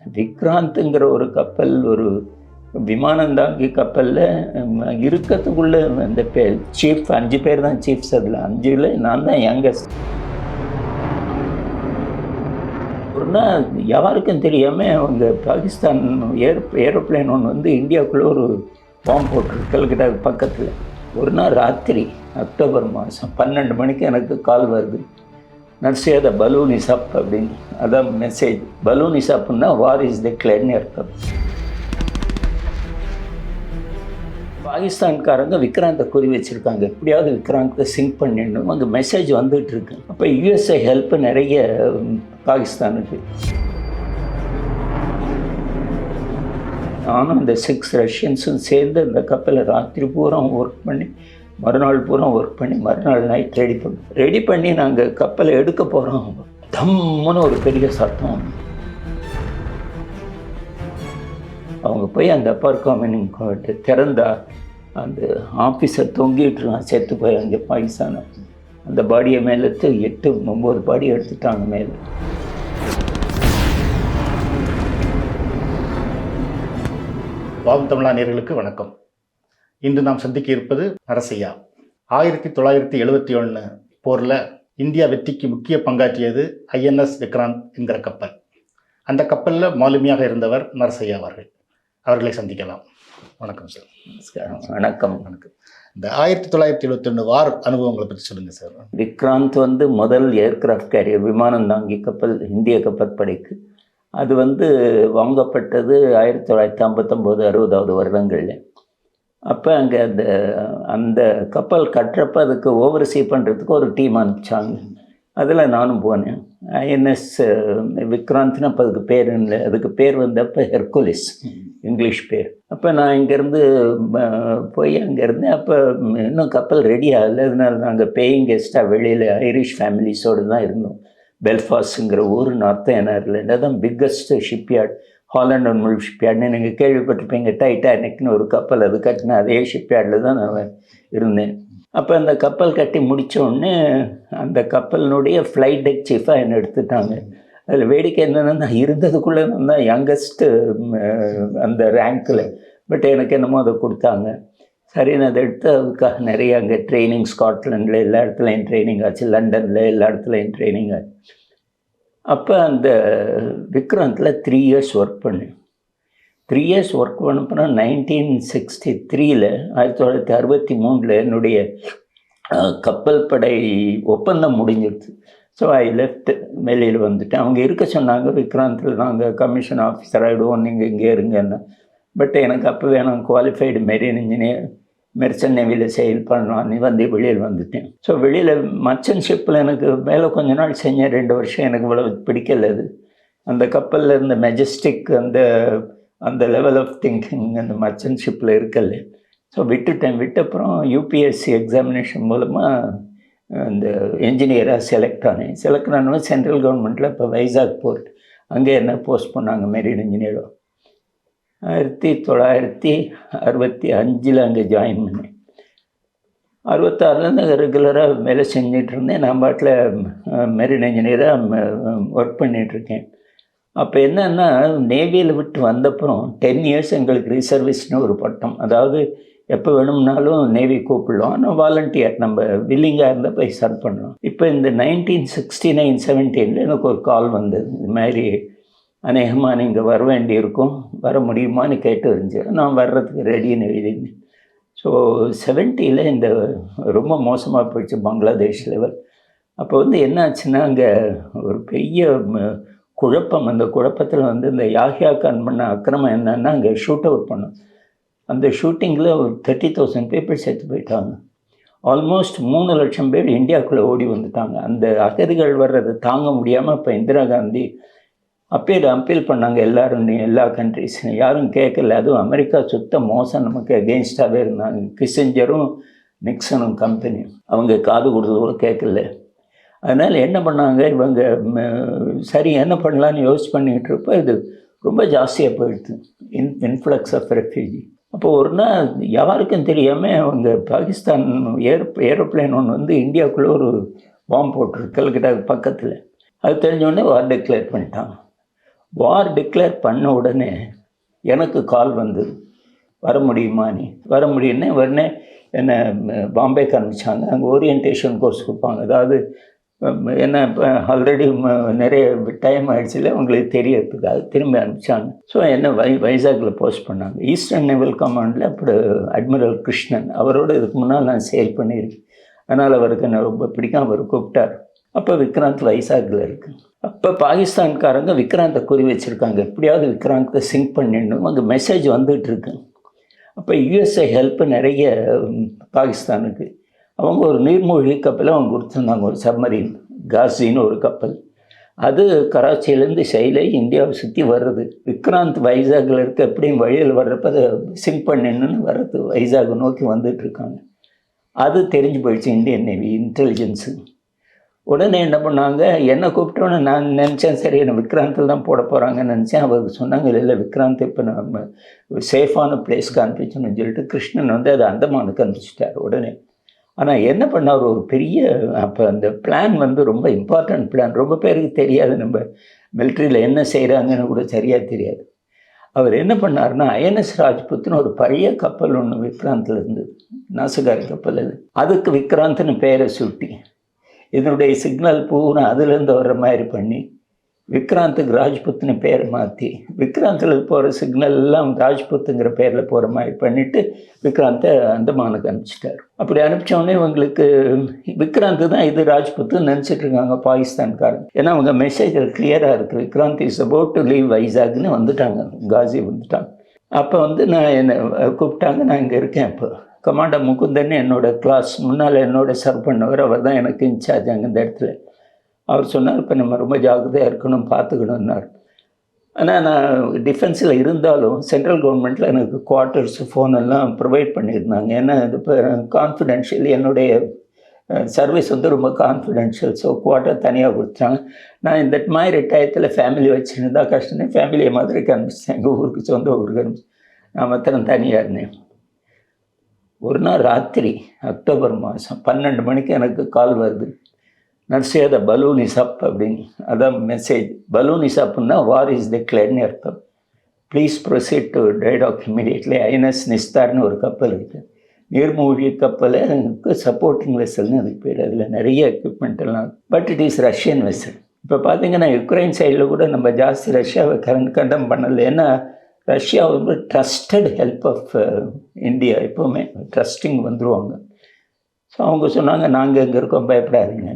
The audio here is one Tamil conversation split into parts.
விக்ராந்த்ங்கிற ஒரு கப்பல் ஒரு விமானந்தாங்கி கப்பலில் இருக்கிறதுக்குள்ள அந்த பேர் சீஃப் அஞ்சு பேர் தான் சீஃப்ஸ் அதில். அஞ்சுல நான் தான் யங்கஸ்ட் ஒரு நாள் யாருக்கும் தெரியாமல் அவங்க பாகிஸ்தான் ஏர் ஏரோப்ளேன் ஒன்று வந்து இந்தியாவுக்குள்ளே ஒரு பாம்பு போட்டிருக்கு கல்கட்டா பக்கத்தில். ஒரு நாள் ராத்திரி அக்டோபர் மாதம் பன்னெண்டு மணிக்கு எனக்கு கால் வருது. நர்சியாத பலூன் இஸ் அப் அப்படின்னு. அதான் மெசேஜ் பலூன் இஸ் அப்னா வார் இஸ் டிக்ளேர்னு அர்த்தம் பாகிஸ்தான்காரங்க விக்ராந்தை குறி வச்சுருக்காங்க. எப்படியாவது விக்ராந்தை சிங்க் பண்ணிடணும். அங்கே மெசேஜ் வந்துட்டு இருக்கு. அப்போ யூஎஸ்ஏ ஹெல்ப் நிறைய பாகிஸ்தானுக்கு. நானும் இந்த சிக்ஸ் ரஷ்யன்ஸும் சேர்ந்து இந்த கப்பலை ராத்திரி பூரா ஒர்க் பண்ணி மறுநாள் பூரா ஒர்க் பண்ணி மறுநாள் நைட் ரெடி பண்ணி ரெடி பண்ணி நாங்கள் கப்பலை எடுக்க போகிறோம் தம்முன்னு ஒரு பெரிய சத்தம் அவங்க போய் அந்த அப்பார்ட்மெண்ட் திறந்தா அந்த ஆஃபீஸர் தொங்கிட்டு இருக்கான் செத்து போய் அங்கே பாகிஸ்தான அந்த பாடியை மேலே எட்டு ஒம்பது பாடி எடுத்துட்டாங்க மேலே. வாவும் தமிழா வணக்கம். இன்று நாம் சந்திக்க இருப்பது நரசையா ஆயிரத்தி தொள்ளாயிரத்தி எழுபத்தி ஒன்று போரில் இந்தியா வெற்றிக்கு முக்கிய பங்காற்றியது ஐஎன்எஸ் விக்ராந்த் என்கிற கப்பல். அந்த கப்பலில் மாலுமியாக இருந்தவர் நரசையா அவர்கள். அவர்களை சந்திக்கலாம். வணக்கம் சார். நமஸ்காரம். வணக்கம். வணக்கம். இந்த ஆயிரத்தி தொள்ளாயிரத்தி எழுபத்தி ஒன்று வார் அனுபவங்களை பற்றி சொல்லுங்கள் சார். விக்ராந்த் வந்து முதல் ஏர்கிராஃப்ட் கேரியர் விமானம் தாங்கி கப்பல் இந்திய கப்பற்படைக்கு அது வந்து வாங்கப்பட்டது ஆயிரத்தி தொள்ளாயிரத்தி ஐம்பத்தொம்போது அறுபதாவது வருடங்களில். அப்போ அங்கே அந்த அந்த கப்பல் கட்டுறப்ப அதுக்கு ஓவர்சீ பண்ணுறதுக்கு ஒரு டீம் அனுப்பிச்சாங்க. அதில் நானும் போனேன். ஐஎன்எஸ் விக்ராந்த்னு அப்போ அதுக்கு பேர் இல்லை. அதுக்கு பேர் வந்தப்போ ஹெர்குலிஸ் இங்கிலீஷ் பேர். அப்போ நான் இங்கேருந்து போய் அங்கே இருந்தேன். அப்போ இன்னும் கப்பல் ரெடி ஆகலை. அதனால நாங்கள் பேயிங் கெஸ்ட்டாக வெளியில் ஐரிஷ் ஃபேமிலிஸோடு தான் இருந்தோம். பெல்ஃபாஸ்ங்கிற ஊர் நார்த் என்ஆர்லேண்ட் அதான் பிக்கஸ்ட் ஷிப்யார்ட் ஹாலண்ட் அண்ட் முல் ஷிப்யார்ட்னு நீங்கள் கேள்விப்பட்டிருப்பீங்க. டைட்டானிக்னு ஒரு கப்பல் அது கட்டின அதே ஷிப்யார்டில் தான் நான் இருந்தேன். அப்போ அந்த கப்பல் கட்டி முடிச்ச உடனே அந்த கப்பலினுடைய ஃப்ளைட் டெக் சீஃபாக என்னை எடுத்துட்டாங்க. அதில் வேடிக்கை என்னென்னா இருந்ததுக்குள்ளே தான் யங்கஸ்ட்டு அந்த ரேங்க்கில் பட் எனக்கு என்னமோ அதை கொடுத்தாங்க. சரி நான் அதை எடுத்து அதுக்காக நிறைய அங்கே ட்ரைனிங் ஸ்காட்லாண்டில் எல்லா இடத்துலையும் ட்ரைனிங் ஆச்சு. லண்டனில் எல்லா இடத்துலையும் ட்ரைனிங் ஆச்சு. அப்போ அந்த விக்ராந்தில் த்ரீ இயர்ஸ் ஒர்க் பண்ணேன் த்ரீ இயர்ஸ் ஒர்க் பண்ணப்போனால் நைன்டீன் சிக்ஸ்டி த்ரீயில் ஆயிரத்தி தொள்ளாயிரத்தி அறுபத்தி மூணில் என்னுடைய கப்பல் படை ஒப்பந்தம் முடிஞ்சிருச்சு ஸோ ஐ லெஃப்ட் வெளியில் வந்துட்டேன். அவங்க இருக்க சொன்னாங்க விக்ராந்தில் நாங்கள் கமிஷன் ஆஃபீஸர் ஆகிடுவோம் நீங்கள் இங்கே இருங்கன்னா. பட் எனக்கு அப்போ வேணும் குவாலிஃபைடு மெரின் இன்ஜினியர் மெர்ச்சன்ட் நேவியில் செயல் பண்ணலாம் நீ வந்து வெளியில் வந்துட்டேன். ஸோ வெளியில் மர்ச்சன்ட் ஷிப்பில் எனக்கு மேலே கொஞ்ச நாள் செஞ்சேன். ரெண்டு வருஷம் எனக்கு இவ்வளோ பிடிக்கல அது. அந்த கப்பலில் இருந்த மெஜஸ்டிக் அந்த அந்த லெவல் ஆஃப் திங்கிங் அந்த மர்ச்சன்ட் ஷிப்பில் இருக்கல. ஸோ விட்டுட்டேன். விட்ட அப்புறம் யூபிஎஸ்சி எக்ஸாமினேஷன் மூலமாக அந்த என்ஜினியராக செலக்ட் ஆனேன். செலக்ட் ஆனவன் சென்ட்ரல் கவர்மெண்ட்டில் இப்போ வைசாக் போர்ட் அங்கே என்ன போஸ்ட் பண்ணாங்க? மெரின் இன்ஜினியரும் ஆயிரத்தி தொள்ளாயிரத்தி அறுபத்தி அஞ்சில் அங்கே ஜாயின் பண்ணேன். அறுபத்தாறுலேருந்து ரெகுலராக வேலை செஞ்சிட்டு இருந்தேன். நான் பாட்டில் மெரின் இன்ஜினியராக ஒர்க் பண்ணிகிட்ருக்கேன் அப்போ என்னன்னா நேவியில் விட்டு வந்தப்புறம் டென் இயர்ஸ் எங்களுக்கு ரிசர்வீஸ்னு ஒரு பட்டம். அதாவது எப்போ வேணும்னாலும் நேவி கூப்பிடலாம். ஆனால் வாலண்டியர் நம்ம வில்லிங்காக இருந்தால் போய் சர்வ் பண்ணலாம். இப்போ இந்த நைன்டீன் சிக்ஸ்டி நைன் செவன்டீனில் எனக்கு ஒரு கால் வந்தது. இது மாதிரி அநேகமாக நீங்கள் வர வேண்டியிருக்கும். வர முடியுமான்னு கேட்டு இருந்துச்சு. நான் வர்றதுக்கு ரெடின்னு எழுதினேன் ஸோ செவன்ட்டியில் இந்த ரொம்ப மோசமாக போயிடுச்சு பங்களாதேஷ் லெவல் அப்போ வந்து என்ன ஆச்சுன்னா அங்கே ஒரு பெரிய ம, குழப்பம். அந்த குழப்பத்தில் வந்து இந்த யாஹியா கான் பண்ண அக்கிரமம் என்னன்னா அங்கே ஷூட் அவுட் பண்ணோம். அந்த ஷூட்டிங்கில் ஒரு தேர்ட்டி தௌசண்ட் பீப்புள் சேர்த்து போயிட்டாங்க. ஆல்மோஸ்ட் மூணு லட்சம் பேர் இந்தியாவுக்குள்ளே ஓடி வந்துட்டாங்க. அந்த அகதிகள் வர்றதை தாங்க முடியாமல் இப்போ இந்திரா காந்தி அப்பீல் அப்பீல் பண்ணாங்க எல்லாரும் எல்லா கண்ட்ரிஸும் யாரும் கேட்கல அதுவும் அமெரிக்கா சுத்த மோசம் நமக்கு அகெயின்ஸ்டாகவே இருந்தாங்க. கிசிஞ்சரும் நிக்சனும் கம்பெனி அவங்க காது கொடுத்தது கூட கேட்கல அதனால் என்ன பண்ணாங்க? இவங்க சரி என்ன பண்ணலான்னு யோசிச்சு பண்ணிக்கிட்டு இருப்ப இது ரொம்ப ஜாஸ்தியாக போயிடுது. இன் இன்ஃப்ளக்ஸ் ஆஃப் ரெஃப்யூஜி அப்போ ஒரு நாள் யாருக்கும் தெரியாமல் அவங்க பாகிஸ்தான் ஏர் ஏரோப்ளேன் ஒன்று வந்து இந்தியாவுக்குள்ளே ஒரு பாம்பு போட்டிருக்கு. கல்கட்டா பக்கத்தில். அது தெரிஞ்சோடனே வார் டிக்ளேர் பண்ணிட்டாங்க. வார் டிக்ளேர் பண்ண உடனே எனக்கு கால் வந்து வர முடியுமா நீ? வர முடியும்னே உடனே என்னை பாம்பேக்கு அனுப்பிச்சாங்க. அங்கே ஓரியன்டேஷன் கோர்ஸ் கொடுப்பாங்க. அதாவது என்ன இப்போ ஆல்ரெடி நிறைய டைம் ஆயிடுச்சுல உங்களுக்கு தெரியறதுக்காக திரும்பி அனுப்பிச்சாங்க. ஸோ என்ன வை வைசாகில் போஸ்ட் பண்ணாங்க. ஈஸ்டர்ன் நெவல் கமாண்டில் அப்படி அட்மிரல் கிருஷ்ணன் அவரோட இதுக்கு முன்னால் நான் சேல் பண்ணியிருக்கேன். அதனால் அவருக்கு என்ன ரொம்ப பிடிக்கும் அவர் கூப்பிட்டார். அப்போ விக்ராந்த் வைசாகில் இருக்கு. அப்போ பாகிஸ்தான்காரங்க விக்ராந்தை குறி வச்சுருக்காங்க. எப்படியாவது விக்ராந்தை சிங்க் பண்ணிடணும். அங்கே மெசேஜ் வந்துகிட்ருக்கு அப்போ யுஎஸ்ஏ ஹெல்ப் நிறைய பாகிஸ்தானுக்கு. அவங்க ஒரு நீர்மூழ்கி கப்பலை அவங்க கொடுத்துருந்தாங்க. ஒரு சப்மரீன் காசின்னு ஒரு கப்பல். அது கராச்சியிலேருந்து செயலை இந்தியாவை சுற்றி வர்றது. விக்ராந்த் வைசாகில் இருக்க எப்படியும் வழியில் வர்றப்ப அதை சிங்க் பண்ணிடணும்னு வர்றது. வைசாக் நோக்கி வந்துட்டுருக்காங்க அது தெரிஞ்சு போயிடுச்சு. இந்தியன் நேவி இன்டெலிஜென்ஸு உடனே என்ன பண்ணாங்க? என்னை கூப்பிட்டோன்னு நான் நினச்சேன். சரி என்னை விக்ராந்தில் தான் போட போகிறாங்கன்னு நினச்சேன். அவருக்கு சொன்னாங்க இல்லை விக்ராந்த் இப்போ நம்ம சேஃபான பிளேஸ்க்கு அனுப்பிச்சோன்னு சொல்லிட்டு கிருஷ்ணன் வந்து அதை அந்தமானுக்கு அனுப்பிச்சிட்டார் உடனே. ஆனால் என்ன பண்ணார்? ஒரு பெரிய அப்போ அந்த பிளான் வந்து ரொம்ப இம்பார்ட்டன்ட் பிளான் ரொம்ப பேருக்கு தெரியாது. நம்ம மிலிட்ரியில் என்ன செய்கிறாங்கன்னு கூட சரியாக தெரியாது. அவர் என்ன பண்ணாருன்னா ஐஎன்எஸ் ராஜ்புத்னு ஒரு பழைய கப்பல் ஒன்று விக்ராந்தில் இருந்து நாசுகாரி கப்பல் அது. அதுக்கு விக்ராந்த்னு பேரை சுட்டி. இதனுடைய சிக்னல் பூரா அதுலேருந்து வர்ற மாதிரி பண்ணி விக்ராந்துக்கு ராஜ்புத்னு பேரை மாற்றி விக்ராந்தில் போகிற சிக்னல் எல்லாம் ராஜ்புத்துங்கிற பேரில் போகிற மாதிரி பண்ணிவிட்டு விக்ராந்தை அந்தமானுக்கு அனுப்பிச்சிட்டார். அப்படி அனுப்பிச்சோடனே இவங்களுக்கு விக்ராந்த் தான் இது ராஜ்புத்துன்னு நினச்சிட்டு இருக்காங்க பாகிஸ்தான்காரன் ஏன்னா அவங்க மெசேஜில் கிளியராக இருக்குது Vikrant is about to leave வைசாக்னு வந்துட்டாங்க காசி வந்துட்டாங்க. அப்போ வந்து நான் என்னை கூப்பிட்டாங்க நான் இங்கே இருக்கேன் இப்போ கமாண்டர் முகுந்தன் என்னோடய கிளாஸ் முன்னால் என்னோட சர்வ் பண்ணவர் அவர் தான் எனக்கு இன்சார்ஜ் அங்கே இந்த இடத்துல. அவர் சொன்னார் இப்போ நம்ம ரொம்ப ஜாக்கிரதையாக இருக்கணும் பார்த்துக்கணுன்னார் ஆனால் நான் டிஃபென்ஸில் இருந்தாலும் சென்ட்ரல் கவர்மெண்ட்டில் எனக்கு குவார்ட்டர்ஸ் ஃபோனெல்லாம் ப்ரொவைட் பண்ணியிருந்தாங்க. ஏன்னா இது இப்போ கான்ஃபிடென்ஷியல் என்னுடைய சர்வீஸ் வந்து ரொம்ப கான்ஃபிடென்ஷியல் ஸோ குவார்ட்டர் தனியாக கொடுத்தாங்க. நான் இந்த மாதிரி டயத்தில் ஃபேமிலி வச்சுருந்தா கஷ்டம் ஃபேமிலியை மதுரைக்கு அனுப்பிச்சேன் எங்கள் ஊருக்கு சொந்த ஊருக்கு அனுப்பிச்சேன் நான் மாத்திரம் தனியாக இருந்தேன். ஒரு நாள் ராத்திரி அக்டோபர் மாதம் பன்னெண்டு மணிக்கு எனக்கு கால் வருது. நர்சியாத பலூன் இஸ் அப்படின்னு. அதான் message balloon is war is டிக்ளேர்னு அர்த்தம். ப்ளீஸ் ப்ரொசீட் டு டைடாக் இமீடியட்லி ஐஎன்எஸ் நிஸ்தார்னு ஒரு கப்பல் இருக்குது நீர்மூழ்கி கப்பலுக்கு சப்போர்ட்டிங் வெசல்னு அதுக்கு பேர். அதில் நிறைய எக்யூப்மெண்ட் எல்லாம். But it is Russian vessel இப்போ பார்த்தீங்கன்னா யுக்ரைன் சைடில் கூட நம்ம ஜாஸ்தி ரஷ்யாவை கரண்ட் கண்டம் பண்ணலை. ஏன்னா ரஷ்யா வந்து ட்ரஸ்டட் ஹெல்ப் ஆஃப் இந்தியா எப்போவுமே ட்ரஸ்டிங் வந்துடுவாங்க ஸோ அவங்க சொன்னாங்க நாங்கள் இங்கே இருக்கோம் பயப்படாதீங்க.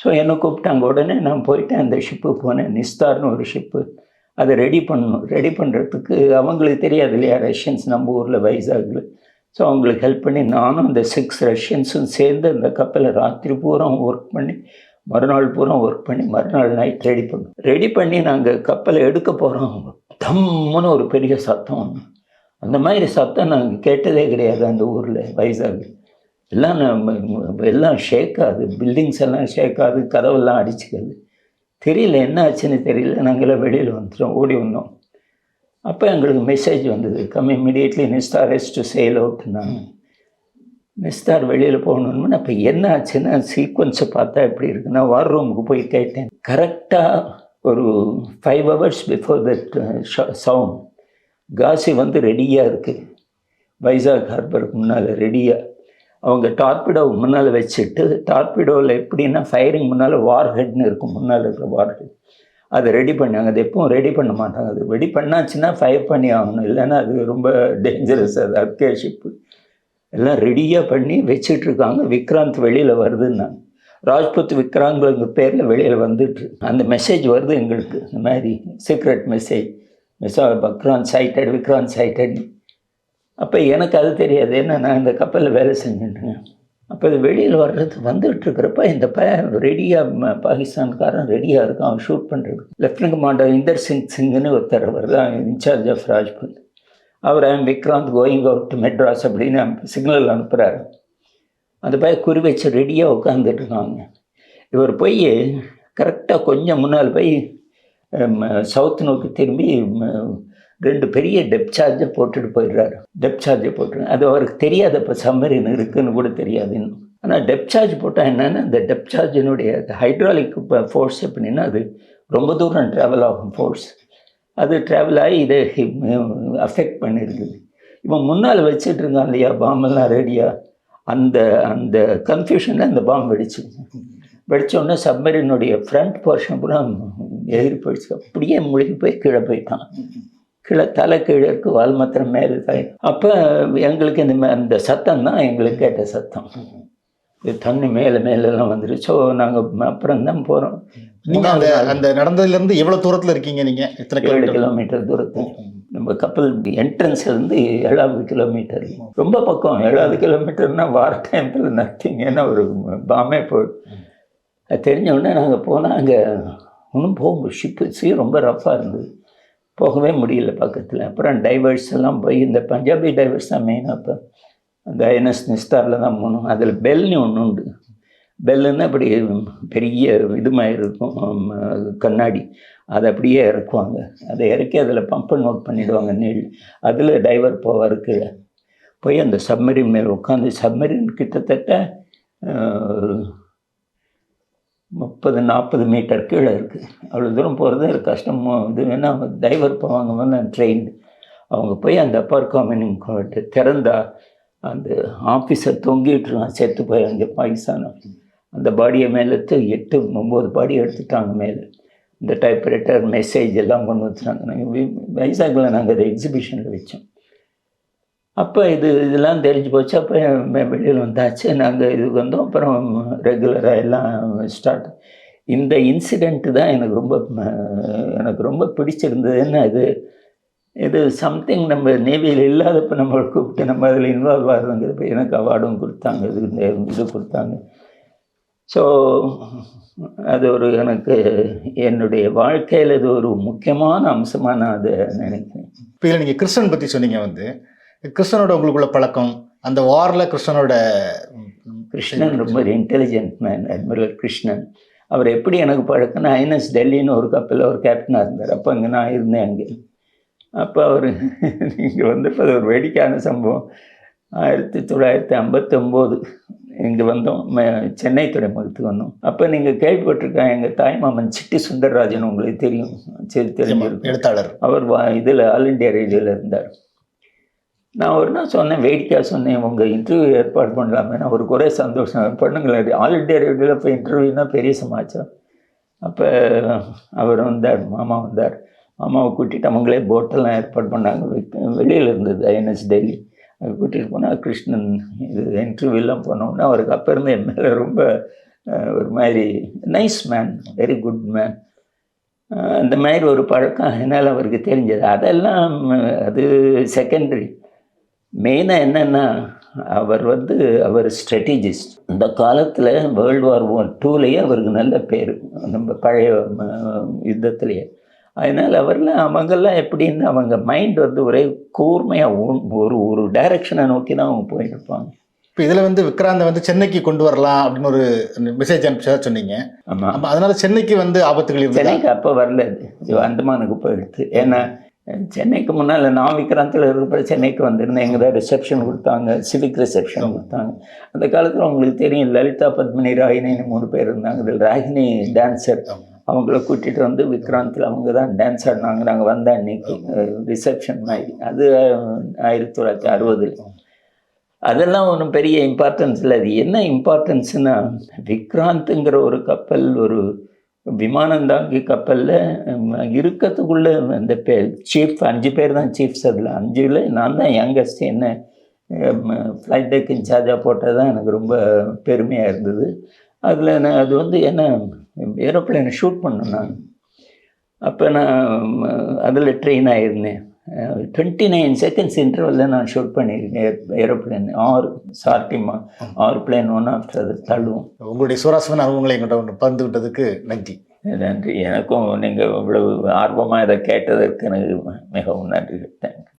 ஸோ என்னை கூப்பிட்டாங்க. உடனே நான் போயிட்டேன் அந்த ஷிப்பு போனேன். நிஸ்தார்னு ஒரு ஷிப்பு அதை ரெடி பண்ணணும். ரெடி பண்ணுறதுக்கு அவங்களுக்கு தெரியாது இல்லையா? ரஷ்யன்ஸ் நம்ம ஊரில் வைசாகில். ஸோ அவங்களுக்கு ஹெல்ப் பண்ணி நானும் அந்த சிக்ஸ் ரஷ்யன்ஸும் சேர்ந்து அந்த கப்பலை ராத்திரி பூரா ஒர்க் பண்ணி மறுநாள் பூரா ஒர்க் பண்ணி மறுநாள் நைட் ரெடி பண்ணோம். ரெடி பண்ணி நாங்கள் கப்பலை எடுக்க போகிறோம் தம்முன்னு ஒரு பெரிய சத்தம் அந்த மாதிரி சத்தம் நாங்கள் கேட்டதே கிடையாது அந்த ஊரில் வைசாக் எல்லாம் நம்ம எல்லாம் ஷேக் ஆகுது பில்டிங்ஸ் எல்லாம் ஷேக் ஆகுது கதவெல்லாம் அடிச்சுக்காது. தெரியல என்ன ஆச்சுன்னு தெரியல. நாங்களாம் வெளியில் வந்துட்டோம் ஓடி வந்தோம். அப்போ எங்களுக்கு மெசேஜ் வந்தது. Come immediately Nistar as to sail அவுட்னாங்க Nistar வெளியில் போகணுன்னு அப்போ என்ன ஆச்சுன்னா சீக்வன்ஸை பார்த்தா எப்படி இருக்குன்னா வார் ரூமுக்கு போய் கேட்டேன். கரெக்டாக ஒரு five hours before that sound Kashi வந்து ரெடியாக இருக்குது வைசாக் ஹார்பருக்கு முன்னால் ரெடியாக அவங்க டார்பிடோ முன்னால் வச்சுட்டு டார்பிடோவில் எப்படின்னா ஃபயரிங் முன்னால் வார் ஹெட்னு இருக்கும். முன்னால் இருக்கிற வார் ஹெட் அதை ரெடி பண்ணாங்க. அது எப்பவும் ரெடி பண்ண மாட்டாங்க. அது ரெடி பண்ணாச்சுன்னா ஃபயர் பண்ணி ஆகணும். இல்லைன்னா அது ரொம்ப டேஞ்சரஸ் அது அக்கே ஷிப்பு எல்லாம் ரெடியாக பண்ணி வச்சிட்ருக்காங்க விக்ராந்த் வெளியில் வருதுன்னாங்க. ராஜ்புத் விக்ராங்கிற பேரில் வெளியில் வந்துட்டு அந்த மெசேஜ் வருது எங்களுக்கு. இந்த மாதிரி சீக்ரெட் மெசேஜ் மிஸ்ஸா பக்ரான் சைட்டட் விக்ராந்த் சைட்டட் அப்போ எனக்கு அது தெரியாது. ஏன்னா நான் இந்த கப்பலில் வேலை செஞ்சுட்டுங்க அப்போ இது வெளியில் வர்றது வந்துட்டு இருக்கிறப்ப இந்த ப ரெடியாக பாகிஸ்தான்காரன் ரெடியாக இருக்கான். அவன் ஷூட் பண்ணுறது லெஃப்டினன்ட் கமாண்டர் இந்தர் சிங் சிங்னு ஒருத்தர் அவர் தான் incharge of Rajput. Our I'm Vikrant going out Madras அப்படின்னு சிக்னல் அனுப்புகிறாரு அந்த பையன் குறி வச்சு ரெடியாக உட்காந்துட்டு இருக்காங்க. இவர் போய் கரெக்டாக கொஞ்சம் முன்னால் போய் சவுத் நோக்கி திரும்பி ரெண்டு பெரிய டெப் சார்ஜை போட்டுட்டு போயிடுறாரு. டெப் சார்ஜை போட்டு அது அவருக்கு தெரியாது இப்போ சம்மரின் இருக்குதுன்னு கூட தெரியாது இன்னும். ஆனால் டெப் சார்ஜ் போட்டால் என்னென்னா இந்த டெப் சார்ஜினுடைய ஹைட்ராலிக் ஃபோர்ஸ் எப்படின்னா அது ரொம்ப தூரம் ட்ராவல் ஆகும் ஃபோர்ஸ் அது ட்ராவல் ஆகி இதை அஃபெக்ட் பண்ணியிருக்குது இவன் முன்னால் வச்சுட்டு இருக்கான் இல்லையா பாம்பெல்லாம் ரெடியாக அந்த அந்த கன்ஃபியூஷனில் அந்த பாம்பு வெடிச்சு. வெடிச்சோடனே சப்மரீனுடைய ஃப்ரண்ட் போர்ஷன் பூரா எதிரி போயிடுச்சு. அப்படியே முழுகி போய் கீழே போயிட்டான். கீழே தலை கீழே இருக்கு. வால் மாத்திரம் மேலே தாய் அப்போ எங்களுக்கு இந்த அந்த சத்தம் தான் எங்களுக்கு கேட்ட சத்தம். இது தண்ணி மேலே மேலெல்லாம் வந்துருச்சு. ஸோ நாங்கள் அப்புறம் தான் போகிறோம் நீங்க அந்த அந்த நடந்ததுல இருந்து எவ்வளவு தூரத்துல இருக்கீங்க நீங்க? எத்தனை ஏழு கிலோமீட்டர் கிலோமீட்டர் தூரத்தில். நம்ம கப்பல் என்ட்ரன்ஸ் இருந்து ஏழாவது கிலோமீட்டர் ரொம்ப பக்கம் ஏழாவது கிலோமீட்டர்னா வார டைமில் நத்திங் ஒரு பாமே போய். அது தெரிஞ்ச உடனே நாங்கள் போனால் அங்கே ஒன்றும் போக முடியும் ஷிப்பு சீ ரொம்ப ரஃப்பாக இருந்தது. போகவே முடியல பக்கத்தில். அப்புறம் டைவர்ஸ் எல்லாம் போய் இந்த பஞ்சாபி டைவர்ஸ் தான் மெயினாக இப்போ அந்த ஐஎன்எஸ் நிஸ்தாரில் தான் போகணும் அதில் பெல்னு ஒன்று உண்டு. பெல்லுன்னு அப்படி பெரிய இது மாதிரி இருக்கும் கண்ணாடி. அதை அப்படியே இறக்குவாங்க. அதை இறக்கி அதில் பம்பை நோட் பண்ணிவிடுவாங்க நீள் அதில் டைவர் போவார் கீழே போய் அந்த சப்மரின் மேல் உட்காந்து சப்மரின் கிட்டத்தட்ட முப்பது நாற்பது மீட்டர் கீழே இருக்குது அவ்வளோ தூரம் போகிறது கஷ்டமாக இது வேணால் டைவர் போவாங்க வந்து ட்ரெயின் அவங்க போய் அந்த அப்பர் காமினிங் திறந்தா அந்த ஆஃபீஸர் தொங்கிட்டு இருக்கான். செத்து போய் அங்கே பாகிஸ்தான் அந்த பாடியை மேலே எட்டு ஒம்பது பாடி எடுத்துட்டாங்க மேலே. இந்த டைப்ரைட்டர் மெசேஜ் எல்லாம் கொண்டு வந்துட்டாங்க. நாங்கள் வைசாக்கில் நாங்கள் அதை எக்ஸிபிஷனில் வச்சோம். அப்போ இது இதெல்லாம் தெரிஞ்சு போச்சு. அப்போ வெளியில் வந்தாச்சு. நாங்கள் இதுக்கு வந்தோம். அப்புறம் ரெகுலராக எல்லாம் ஸ்டார்ட் இந்த இன்சிடெண்ட்டு தான் எனக்கு ரொம்ப எனக்கு ரொம்ப பிடிச்சிருந்தது என்ன இது இது சம்திங் நம்ம நேவியில் இல்லாதப்ப நம்மளை கூப்பிட்டு நம்ம அதில் இன்வால்வ் ஆகிறதுங்கிறப்ப எனக்கு அவார்டும் கொடுத்தாங்க. இது இது கொடுத்தாங்க. ஸோ அது ஒரு எனக்கு என்னுடைய வாழ்க்கையில் இது ஒரு முக்கியமான அம்சமாக நான் அதை நினைக்கிறேன். இப்போ இதில் நீங்கள் கிருஷ்ணன் பற்றி சொன்னீங்க வந்து கிருஷ்ணனோட உங்களுக்குள்ள பழக்கம் அந்த வாரில் கிருஷ்ணனோட கிருஷ்ணன் ரொம்ப இன்டெலிஜென்ட் மேன் அட்மிரல் கிருஷ்ணன் அவர் எப்படி எனக்கு பழக்கம்னா ஐஎன்எஸ் டெல்லின்னு ஒரு கப்பலில் ஒரு கேப்டனாக இருந்தார். அப்போ அங்கே நான் இருந்தேன் அங்கே. அப்போ அவர் இங்கே வந்தப்போ அது ஒரு வேடிக்கையான சம்பவம். ஆயிரத்தி தொள்ளாயிரத்தி ஐம்பத்தொம்போது இங்கே வந்தோம். சென்னை துறைமுகத்துக்கு வந்தோம். அப்போ நீங்கள் கேள்விப்பட்டிருக்கேன் எங்கள் தாய்மாமன் சிட்டி சுந்தரராஜன் உங்களுக்கு தெரியும். சரி தெரிஞ்சிருக்கும். எழுத்தாளர். அவர் வா இதில் ஆல் இண்டியா ரேடியோவில் இருந்தார். நான் ஒரு நாள் சொன்னேன் வேடிக்கையாக சொன்னேன் உங்கள் இன்டர்வியூ ஏற்பாடு பண்ணலாமே. நான் ஒரு குறை சந்தோஷம். பண்ணுங்களேன் ஆல் இண்டியா ரேடியோவில் இப்போ இன்டர்வியூனா பெரிய சமாச்சாரம். அப்போ அவர் வந்தார் மாமா வந்தார். மாமாவை கூட்டிகிட்டு அவங்களே போட்டெல்லாம் ஏற்பாடு பண்ணாங்க. வெளியில் இருந்தது ஐஎன்எஸ் டெல்லி கூட்டிகிட்டு போனால் கிருஷ்ணன் இது இன்டர்வியூலாம் போனோம்னா அவருக்கு அப்போ இருந்து என் மேலே ரொம்ப ஒரு மாதிரி nice man very good man அந்த மாதிரி ஒரு பழக்கம் என்னால் அவருக்கு தெரிஞ்சது. அதெல்லாம் அது செகண்டரி மெயினாக என்னென்னா அவர் வந்து அவர் ஸ்ட்ராட்டஜிஸ்ட் இந்த காலத்தில் வேர்ல்டு வார் ஒன் டூலேயே அவருக்கு நல்ல பேர். நம்ம பழைய யுத்தத்துலேயே யுத்தத்திலேயே. அதனால் அவர்லாம் அவங்கெல்லாம் எப்படின்னு அவங்க மைண்ட் வந்து ஒரே கூர்மையாக ஒரு ஒரு டைரக்ஷனை நோக்கி தான் அவங்க போயிட்டு இருப்பாங்க. இப்போ இதில் வந்து விக்ராந்தை வந்து சென்னைக்கு கொண்டு வரலாம் அப்படின்னு ஒரு மெசேஜ் அனுப்பிச்சதா சொன்னீங்க. ஆமாம் அப்ப அதனால சென்னைக்கு வந்து ஆபத்துகள் சென்னைக்கு அப்போ வரல இது அந்தமானுக்கு போயிடுது. ஏன்னா சென்னைக்கு முன்னால் நான் விக்ராந்தில் இருக்கிற சென்னைக்கு வந்திருந்தேன். எங்கே தான் ரிசப்ஷன் கொடுத்தாங்க. சிவிக் ரிசப்ஷன் கொடுத்தாங்க. அந்த காலத்தில் உங்களுக்கு தெரியும் லலிதா பத்மினி ராகினின்னு மூணு பேர் இருந்தாங்க. இதில் ராகினி டான்ஸர் அவங்கள கூட்டிகிட்டு வந்து விக்ராந்தில் அவங்க தான் டான்ஸ் ஆடினாங்க. நாங்கள் வந்த அன்னைக்கு ரிசப்ஷன் மாதிரி. அது ஆயிரத்தி தொள்ளாயிரத்தி அறுபதில். அதெல்லாம் ஒன்றும் பெரிய இம்பார்ட்டன்ஸ் இல்லை. அது என்ன இம்பார்ட்டன்ஸ்னா விக்ராந்த்ங்கிற ஒரு கப்பல் ஒரு விமானந்தாங்கி கப்பலில் இருக்கிறதுக்குள்ள அந்த பே சீஃப் அஞ்சு பேர் தான் சீஃப்ஸ் அதில். அஞ்சில் நான் தான் யங்கஸ்ட் என்ன ஃப்ளைட் டெக் இன்சார்ஜாக போட்டது தான் எனக்கு ரொம்ப பெருமையாக இருந்தது. அதில் நான் அது வந்து என்ன ஏரோப்ளேனை ஷூட் பண்ணேன் நான். அப்போ நான் அதில் ட்ரெயின் ஆகிருந்தேன் டுவெண்ட்டி நைன் செகண்ட்ஸ் இன்டர்வலில் நான் ஷூட் பண்ணியிருக்கேன் ஏரோப்ளேன் ஆறு சார்ட்டிமா ஆறு பிளேன் ஒன் ஆஃப்டர் அது தள்ளுவோம் உங்களுடைய சுவாரஸ்யமான அனுபவங்களை எங்கிட்ட ஒன்று பகிர்ந்து விட்டதுக்கு நன்றி. நன்றி. எனக்கும் நீங்கள் இவ்வளவு ஆர்வமாக இதை கேட்டதற்கு எனக்கு மிகவும் நன்றி. தேங்க்யூ